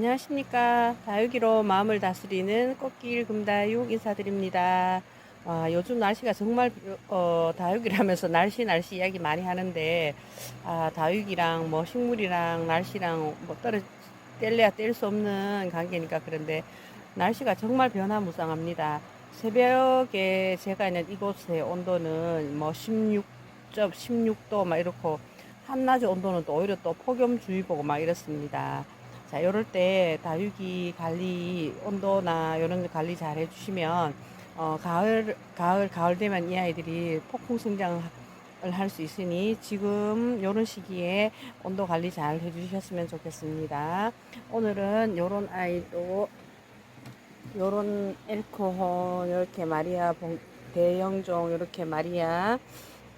안녕하십니까. 다육이로 마음을 다스리는 꽃길 금다육 인사드립니다. 와, 요즘 날씨가 정말, 어, 다육이라면서 날씨, 날씨 이야기 많이 하는데, 아, 다육이랑 뭐 식물이랑 날씨랑 뭐 떨어, 뗄래야 뗄 수 없는 관계니까 그런데, 날씨가 정말 변화무쌍합니다. 새벽에 제가 있는 이곳의 온도는 뭐 16점, 16도 막 이렇고, 한낮의 온도는 또 오히려 또 폭염주의보고 막 이렇습니다. 자, 이럴 때 다육이 관리, 온도나 이런 거 관리 잘 해주시면, 어, 가을, 가을, 가을 되면 이 아이들이 폭풍 성장을 할 수 있으니 지금 이런 시기에 온도 관리 잘 해주셨으면 좋겠습니다. 오늘은 이런 아이도, 요런 엘코혼, 이렇게 마리아, 봉- 대형종, 이렇게 마리아,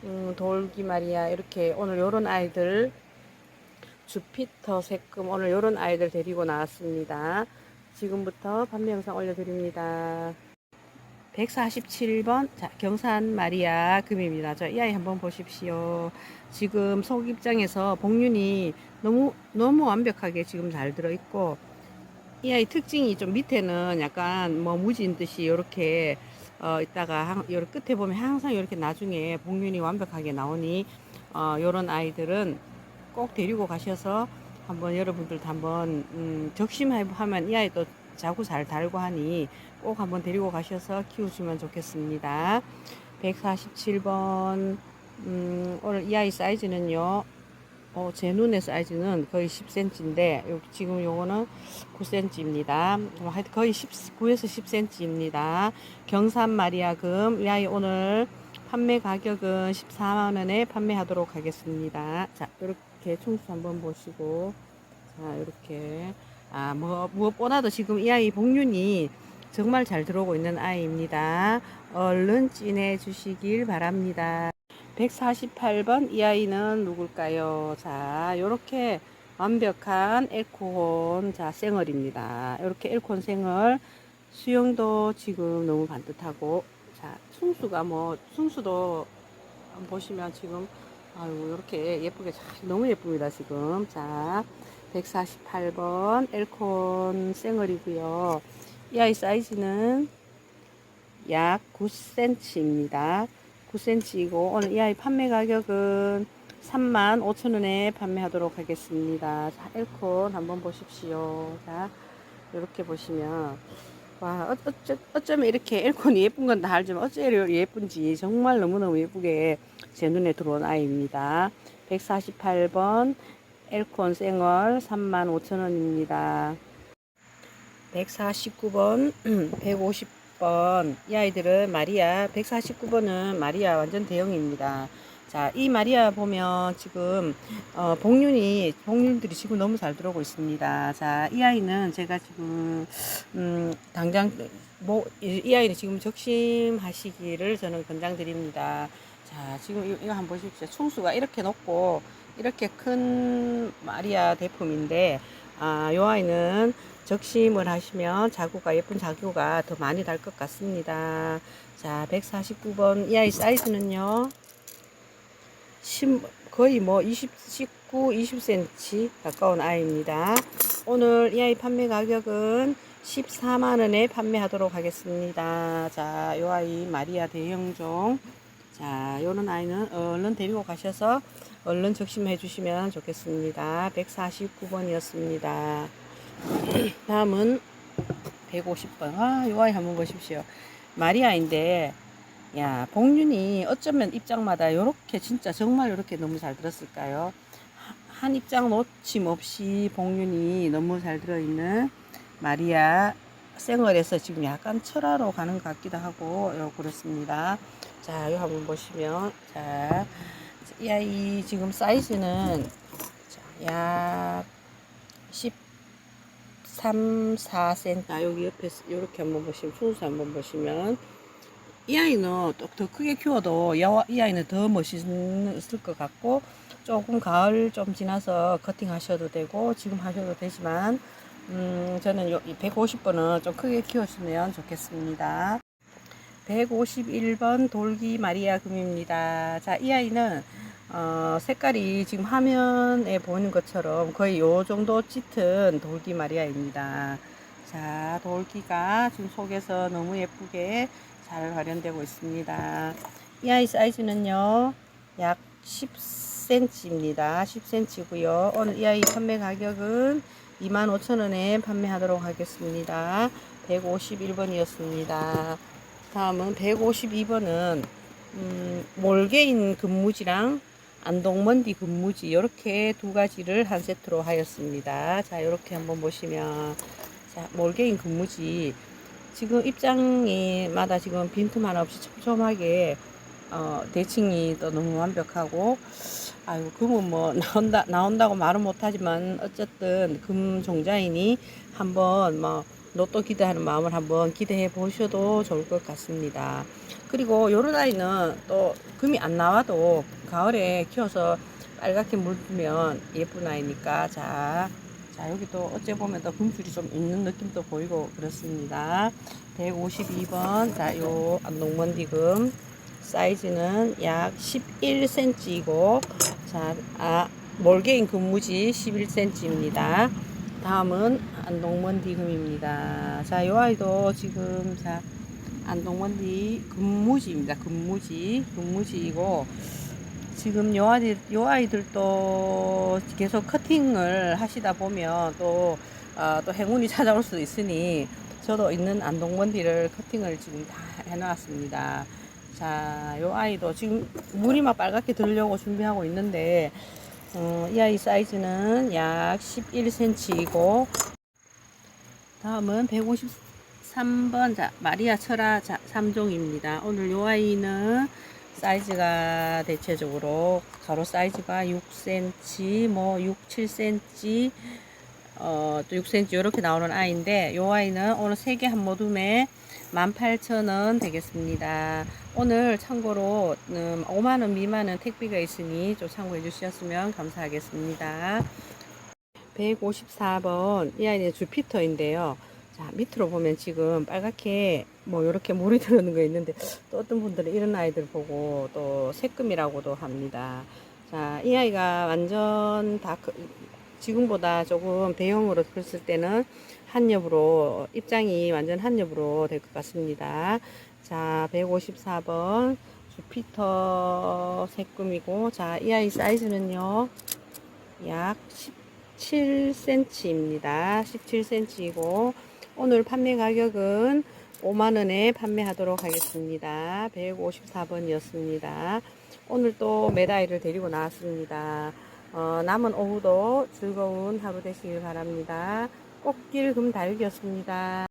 음, 돌기 마리아, 이렇게 오늘 요런 아이들 주피터 새금 오늘 이런 아이들 데리고 나왔습니다. 지금부터 판매 영상 올려드립니다. 147번 자, 경산 마리아 금입니다. 저 이 아이 한번 보십시오. 지금 속 입장에서 복륜이 너무 너무 완벽하게 지금 잘 들어 있고 이 아이 특징이 좀 밑에는 약간 뭐 무진 듯이 이렇게 어 있다가 한, 요 끝에 보면 항상 이렇게 나중에 복륜이 완벽하게 나오니 어 요런 아이들은 꼭 데리고 가셔서 한번 여러분들도 한번 음, 적심하면 이 아이도 자구 잘 달고 하니 꼭 한번 데리고 가셔서 키우시면 좋겠습니다. 147번 음, 오늘 이 아이 사이즈는요. 어, 제 눈의 사이즈는 거의 10cm인데 여기 지금 요거는 9cm입니다. 하여튼 거의 10, 9에서 10cm입니다. 경산 마리아금 이 아이 오늘 판매 가격은 14만 원에 판매하도록 하겠습니다. 자, 이렇게 총수 한번 보시고 자, 이렇게 아, 뭐 무엇보다도 지금 이 아이 복륜이 정말 잘 들어오고 있는 아이입니다. 얼른 찐해 주시길 바랍니다. 148번 이 아이는 누굴까요? 자, 요렇게 완벽한 엘코혼 자 생얼입니다. 이렇게 엘코혼 생얼 수영도 지금 너무 반듯하고 자 숭수가 뭐 숭수도 보시면 지금 아이고 이렇게 예쁘게 잘 너무 예쁩니다 지금. 자 148번 엘콘 생얼이고요. 이 아이 사이즈는 약 9cm입니다. 9cm이고 오늘 이 아이 판매 가격은 3만 5천원에 판매하도록 하겠습니다. 자 엘콘 한번 보십시오. 자 이렇게 보시면 와 어, 어쩌, 어쩌면 이렇게 엘콘이 예쁜 건 다 알지만 어째 예쁜지 정말 너무너무 예쁘게 제 눈에 들어온 아이입니다. 148번 엘콘 생얼 35,000원입니다. 149번 150번. 이 아이들은 마리아 149번은 마리아 완전 대형입니다 자, 이 마리아 보면 지금 어, 복륜이 복륜들이 지금 너무 잘 들어오고 있습니다. 자, 이 아이는 제가 지금 음, 당장 뭐이 아이는 지금 적심하시기를 저는 권장드립니다. 자, 지금 이- 이거 한번 보십시오. 충수가 이렇게 높고 이렇게 큰 마리아 대품인데 아, 이 아이는 적심을 하시면 자구가 예쁜 자구가 더 많이 달것 같습니다. 자, 149번 이 아이 사이즈는요. 10, 거의 뭐 20, 19, 20cm 가까운 아이입니다. 오늘 이 아이 판매 가격은 14만원에 판매하도록 하겠습니다. 자, 요 아이 마리아 대형종. 자, 요런 아이는 얼른 데리고 가셔서 얼른 적심해 주시면 좋겠습니다. 149번이었습니다. 다음은 150번. 아, 요 아이 한번 보십시오. 마리아인데, 야, 복륜이 어쩌면 입장마다 요렇게 진짜 정말 요렇게 너무 잘 들었을까요? 하- 한 입장 놓침 없이 복륜이 너무 잘 들어있는 마리아 생얼에서 지금 약간 철화로 가는 것 같기도 하고 요 그렇습니다. 자, 요 한번 보시면 자, 이 아이 지금 사이즈는 자, 약 13, 4cm. 아, 여기 옆에 이렇게 한번 보시면 순수 한번 보시면 이 아이는 또 더 크게 키워도 야- 이 아이는 더 멋있을 것 같고 조금 가을 좀 지나서 커팅 하셔도 되고 지금 하셔도 되지만 음 저는 요 150번은 좀 크게 키우시면 좋겠습니다. 151번 돌기 마리아 금입니다. 자, 이 아이는 어, 색깔이 지금 화면에 보이는 것처럼 거의 요 정도 짙은 돌기 마리아입니다. 자, 돌기가 지금 속에서 너무 예쁘게 잘 발현되고 있습니다. 이 아이 사이즈는요, 약 10cm입니다. 10cm고요. 오늘 이 아이 판매 가격은 25,000원에 판매하도록 하겠습니다. 151번이었습니다. 다음은 152번은 음, 몰개인 근무지랑 안동먼디 근무지 이렇게 두 가지를 한 세트로 하였습니다. 자, 이렇게 한번 보시면 자, 몰개인 근무지 지금 입장이마다 지금 빈틈 하나 없이 촘촘하게 어, 대칭이 또 너무 완벽하고 아유 금은 뭐 나온다 나온다고 말은 못하지만 어쨌든 금 종자이니 한번 뭐 로또 기대하는 마음을 한번 기대해 보셔도 좋을 것 같습니다. 그리고 요런 아이는 또 금이 안 나와도 가을에 키워서 빨갛게 물면 예쁜 아이니까 자, 자 여기 또 어째 보면 또 금줄이 좀 있는 느낌도 보이고 그렇습니다. 152번 자요 안동먼디금 사이즈는 약 11cm이고 자, 아, 몰개인 근무지 11cm입니다. 다음은 안동먼디금입니다. 자, 요 아이도 지금 자 안동먼디 근무지입니다. 근무지, 근무지이고 지금 요 아이들, 요 아이들도 계속 커팅을 하시다 보면 또, 어, 또 행운이 찾아올 수도 있으니 저도 있는 안동먼디를 커팅을 지금 다 해놨습니다. 자, 요 아이도 지금 물이 막 빨갛게 들려고 준비하고 있는데, 어, 이 아이 사이즈는 약 11cm이고, 다음은 153번, 자, 마리아 철아 자, 3종입니다. 오늘 요 아이는 사이즈가 대체적으로 가로 사이즈가 6cm, 뭐 6, 7cm, 어, 또 6cm 이렇게 나오는 아이인데 요 아이는 오늘 3개 한 모둠에 18,000원 되겠습니다. 오늘 참고로 음, 5만원 미만은 택배가 있으니 좀 참고해 주셨으면 감사하겠습니다. 154번 이 아이는 주피터인데요. 자 밑으로 보면 지금 빨갛게 뭐 이렇게 물이 들어오는 거 있는데 또 어떤 분들은 이런 아이들 보고 또 새금이라고도 합니다. 자 이 아이가 완전 다 크- 지금보다 조금 대형으로 컸을 때는 한 엽으로 입장이 완전 한 엽으로 될 것 같습니다. 자 154번 주피터 새금이고 자 이 아이 사이즈는요 약 17cm입니다. 17cm이고 오늘 판매 가격은 5만원에 판매하도록 하겠습니다. 154번이었습니다. 오늘 또 메다이를 데리고 나왔습니다. 어, 남은 오후도 즐거운 하루 되시길 바랍니다. 꽃길 금달기였습니다.